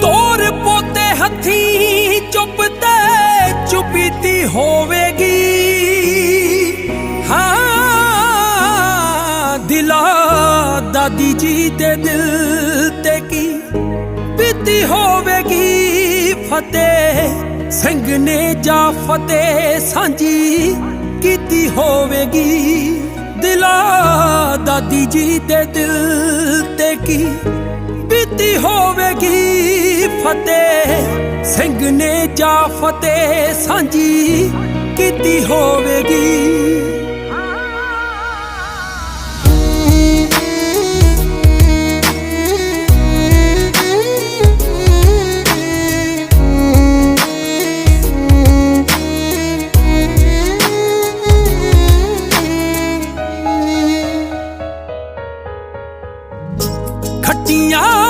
ਤੋਰ ਪੋਤੇ ਹੱਥੀ ਚੁੱਪ ਤੇ ਚੁਪੀਤੀ ਹੋਵੇਗੀ। ਹਾਂ, ਦਿਲਾ ਦਾਦੀ ਜੀ ਦੇ ਦਿਲ ਤੇ ਕੀ ਬੀਤੀ ਹੋਵੇਗੀ? ਫਤਿਹ ਸਿੰਘ ਨੇ ਜਾ ਫਤਿਹ ਸਾਂਝੀ ਕੀਤੀ ਹੋਵੇਗੀ? ਦਿਲਾ ਦਾਦੀ ਜੀ ਦੇ ਦਿਲ ਤੇ ਕੀ ਕੀਤੀ ਹੋਵੇਗੀ ਫਤਿਹ। ਸਿੰਘ ਨੇ ਜਾ ਫਤਿਹ ਸਾਂਝੀ ਕੀਤੀ ਹੋਵੇਗੀ। ਖੱਟੀਆਂ